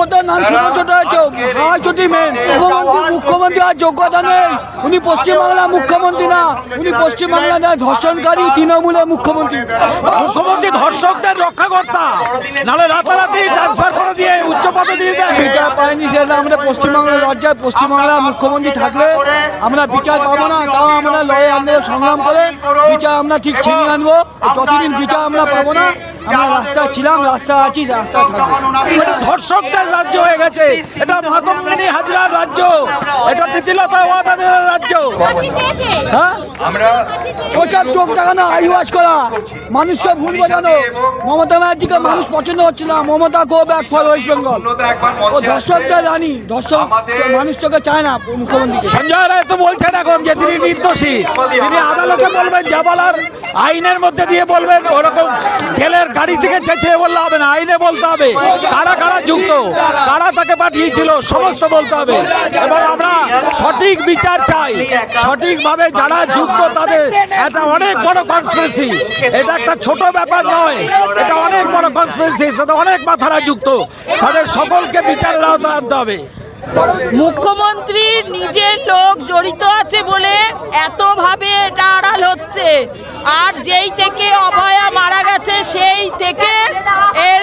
ওদের নাম ছোট ছোট আছে হাই ছুটি মেন। মুখ্যমন্ত্রী মুখ্যমন্ত্রী আর যোগ্যতা নেই। উনি পশ্চিমবাংলার মুখ্যমন্ত্রী না। উনি পশ্চিমবাংলার ধর্ষণকারী তৃণমূলের মুখ্যমন্ত্রী। মুখ্যমন্ত্রী ধর্ষকদের রক্ষাকর্তা। নাহলে রাতারাতি ট্রান্সফার করে দিয়ে উচ্চ পদে দিয়ে দেয়। বিচার পাইনি সেটা আমরা পশ্চিমবাংলার লজ্জায় পশ্চিমবাংলার মুখ্যমন্ত্রী থাকলে আমরা বিচার পাবো না তাও আমরা লড়াই আন্দোলন সংগ্রাম করে। বিচার আমরা ঠিক ছিনিয়ে আনব। যতদিন বিচার আমরা পাবো না আমরা রাস্তায় ছিলাম রাস্তায় আছি রাস্তায় থাকব। এটা ধর্ষকদের রাজ্য হয়ে গেছে। এটা মাতঙ্গিনী হাজরার রাজ্য। এটা প্রীতিলতা ওয়াদাদের রাজ্য। হ্যাঁ? চেয়েছে। চোখ দেখানো আইওয়াজ করা। মানুষকে ভুল বোঝানো। মমতা ব্যানার্জিকে মানুষ পছন্দ হচ্ছে না। Mamata go back for West Bengal. ও দর্শকদের রানী। দর্শক মানুষ চোখে চায় না মুখ্যমন্ত্রীকে। সঞ্জয় রায় তো বলছেন এখন যে তিনি নির্দোষী। তিনি আদালতে বলবেন যা বলার আইনের মধ্যে দিয়ে বলবেন ওরকম জেলের গাড়ি থেকে চেঁচিয়ে বললে হবে না, আইনে বলতে হবে। কারা কারা যুক্ত, কারা তাকে পাঠিয়েছিল, সমস্ত বলতে হবে। এবং আমরা সঠিক বিচার চাই। সঠিকভাবে যারা যুক্ত তাদের, এটা অনেক বড় কনস্পিরেসি এটা একটা ছোট ব্যাপার নয়, এটা অনেক বড় কনস্পিরেসি সেটা অনেক মাথারা যুক্ত। তাদের সকলকে বিচারের আওতায় আনতে হবে। মুখ্যমন্ত্রীর নিজের লোক জড়িত আছে বলে এতভাবে এটা আড়াল হচ্ছে। আর যেই থেকে অভয়া মারা গেছে সেই থেকে এর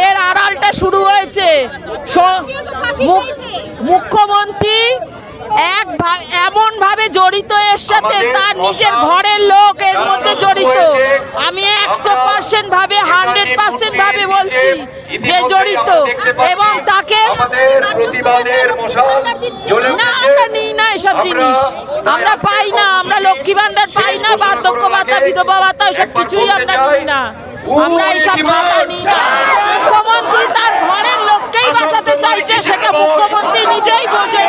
এর আড়ালটা শুরু হয়েছে। মুখ- মুখ্যমন্ত্রী এক ভা- এমনভাবে জড়িত এর সাথে তার নিজের ঘরের লোক এর মধ্যে জড়িত। আমি একশো পার্সেন্ট ভাবে হান্ড্রেড পার্সেন্ট ভাবে বলছি। যে জড়িত এবং তাকে না আমরা নিই না এসব জিনিস। আমরা পাই না আমরা লক্ষ্মী ভান্ডার পাই না বার্ধক্য ভাতা বিধবা ভাতা এসব কিছুই আমরা নিই না। আমরা এইসব ভাতা নিই না। মুখ্যমন্ত্রী তার ঘরের লোককেই বাঁচাতে চাইছে সেটা মুখ্যমন্ত্রী নিজেই বোঝে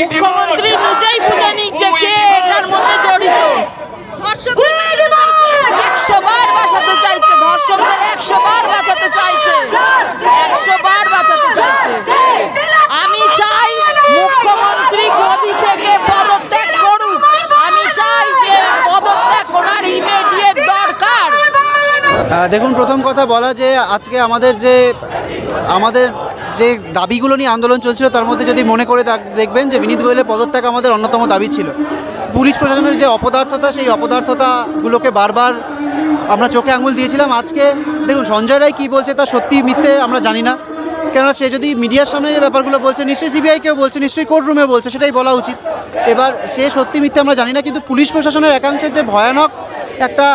মুখ্যমন্ত্রী নিজেই বুঝে নিক যে কে এটার মধ্যে জড়িত ধর্ষকদের বাঁচাতে চাইছে। একশো বার বাঁচাতে একশো বার বাঁচাতে একশো বার বাঁচাতে আমি চাই মুখ্যমন্ত্রী গদি থেকে পদত্যাগ করুক। আমি চাই যে পদত্যাগ ইমিডিয়েট দরকার। দেখুন, প্রথম কথা বলা যে আজকে আমাদের যে আমাদের যে দাবিগুলো নিয়ে আন্দোলন চলছিল, তার মধ্যে যদি মনে করে দেখবেন যে বিনীত গোয়েলের পদত্যাগ আমাদের অন্যতম দাবি ছিল। পুলিশ প্রশাসনের যে অপদার্থতা, সেই অপদার্থতাগুলোকে বারবার আমরা চোখে আঙুল দিয়েছিলাম। আজকে দেখুন, সঞ্জয় রায় কী বলছে তা সত্যি মিথ্যে আমরা জানি না। কেননা সে যদি মিডিয়ার সামনে যে ব্যাপারগুলো বলছে, নিশ্চয়ই সিবিআইকেও বলছে, নিশ্চয়ই কোর্ট রুমে বলছে, সেটাই বলা উচিত। এবার সে সত্যি মিথ্যে আমরা জানি না, কিন্তু পুলিশ প্রশাসনের একাংশের যে ভয়ানক একটা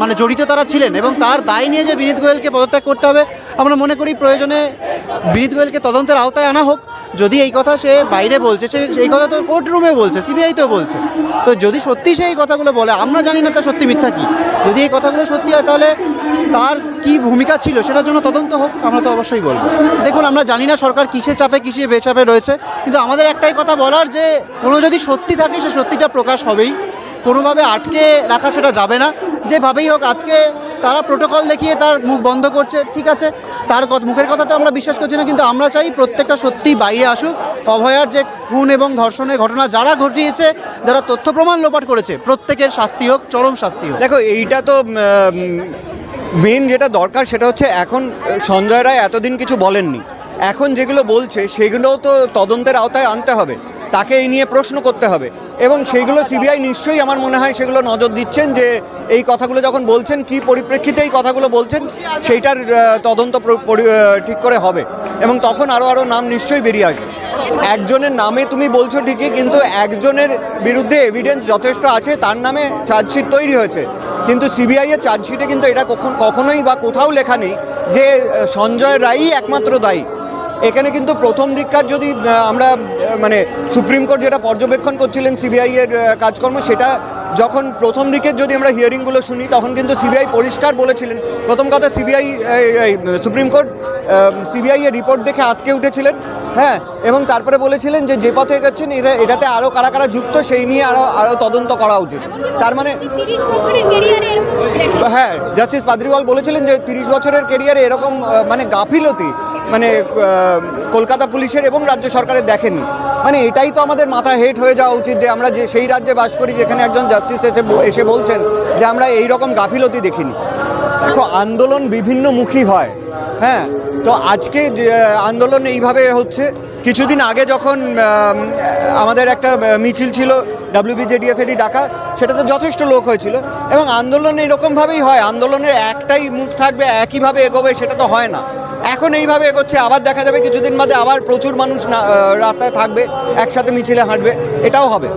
মানে জড়িত তারা ছিলেন এবং তার দায় নিয়ে যে বিনীত গোয়েলকে পদত্যাগ করতে হবে, আমরা মনে করি প্রয়োজনে বিনীত গোয়েলকে তদন্তের আওতায় আনা হোক। যদি এই কথা সে বাইরে বলছে, সে এই কথা তো কোর্ট রুমে বলছে সিবিআইতেও বলছে। তো যদি সত্যি সে এই কথাগুলো বলে, আমরা জানি না তা সত্যি মিথ্যা কি। যদি এই কথাগুলো সত্যি হয়, তাহলে তার কি ভূমিকা ছিল, সেটার জন্য তদন্ত হোক, আমরা তো অবশ্যই বলব। দেখুন, আমরা জানি না সরকার কিসে চাপে কিসে বেচাপে রয়েছে, কিন্তু আমাদের একটাই কথা বলার যে, কোনো যদি সত্যি থাকে, সে সত্যিটা প্রকাশ হবেই। কোনোভাবে আটকে রাখা সেটা যাবে না। যেভাবেই হোক, আজকে তারা প্রোটোকল দেখিয়ে তার মুখ বন্ধ করছে, ঠিক আছে? তার মুখের কথা তো আমরা বিশ্বাস করছি না, কিন্তু আমরা চাই প্রত্যেকটা সত্যি বাইরে আসুক। অভয়ার যে খুন এবং ধর্ষণের ঘটনা যারা ঘটিয়েছে, যারা তথ্য প্রমাণ লোপাট করেছে, প্রত্যেকের শাস্তি হোক, চরম শাস্তি হোক। দেখো, এইটা তো মেন যেটা দরকার সেটা হচ্ছে এখন সঞ্জয় রায় এতদিন কিছু বলেননি। এখন যেগুলো বলছে, সেগুলোও তো তদন্তের আওতায় আনতে হবে। তাকে এই নিয়ে প্রশ্ন করতে হবে। এবং সেইগুলো সিবিআই নিশ্চয়ই আমার মনে হয় সেগুলো নজর দিচ্ছেন যে এই কথাগুলো যখন বলছেন, কি পরিপ্রেক্ষিতে এই কথাগুলো বলছেন, সেইটার তদন্ত ঠিক করে হবে। এবং তখন আরও আরও নাম নিশ্চয়ই বেরিয়ে আসবে। একজনের নামে তুমি বলছো ঠিকই, কিন্তু একজনের বিরুদ্ধে এভিডেন্স যথেষ্ট আছে, তার নামে চার্জশিট তৈরি হয়েছে। কিন্তু সিবিআইয়ের চার্জশিটে কিন্তু এটা কখন, কখনোই বা কোথাও লেখা নেই যে সঞ্জয় রায়ই একমাত্র দায়ী। এখানে কিন্তু প্রথম দিককার যদি আমরা মানে সুপ্রিম কোর্ট যেটা পর্যবেক্ষণ করছিলেন সিবিআই এর কাজকর্ম, সেটা যখন প্রথম দিকের যদি আমরা হিয়ারিংগুলো শুনি, তখন কিন্তু সিবিআই পরিষ্কার বলেছিলেন। প্রথম কথা সিবিআই সুপ্রিম কোর্ট সিবিআই এর রিপোর্ট দেখে আজকে উঠেছিলেন। হ্যাঁ এবং তারপরে বলেছিলেন যে যে পথে এগোচ্ছেন এটা এটাতে আরও কারা কারা যুক্ত সেই নিয়ে আরও আরও তদন্ত করা উচিত। তার মানে। হ্যাঁ জাস্টিস পাদ্রিওয়াল বলেছিলেন যে তিরিশ বছরের কেরিয়ারে এরকম মানে গাফিলতি মানে কলকাতা পুলিশের এবং রাজ্য সরকারের দেখেনি মানে এটাই তো আমাদের মাথা হেট হয়ে যাওয়া উচিত যে আমরা যে সেই রাজ্যে বাস করি যেখানে একজন জাস্টিস এসে এসে বলছেন যে আমরা এই রকম গাফিলতি দেখিনি। দেখো আন্দোলন বিভিন্নমুখী হয়। হ্যাঁ তো আজকে আন্দোলন এইভাবে হচ্ছে। কিছুদিন আগে যখন আমাদের একটা মিছিল ছিল ডাব্লিউবিজেডিএফএডি ডাকা সেটা তো যথেষ্ট লোক হয়েছিল। এবং আন্দোলন এরকমভাবেই হয়, আন্দোলনের একটাই মুখ থাকবে, একইভাবে এগোবে, সেটা তো হয় না। এখন এইভাবে এগোচ্ছে, আবার দেখা যাবে কিছুদিন বাদে আবার প্রচুর মানুষ রাস্তায় থাকবে, একসাথে মিছিলে হাঁটবে, এটাও হবে।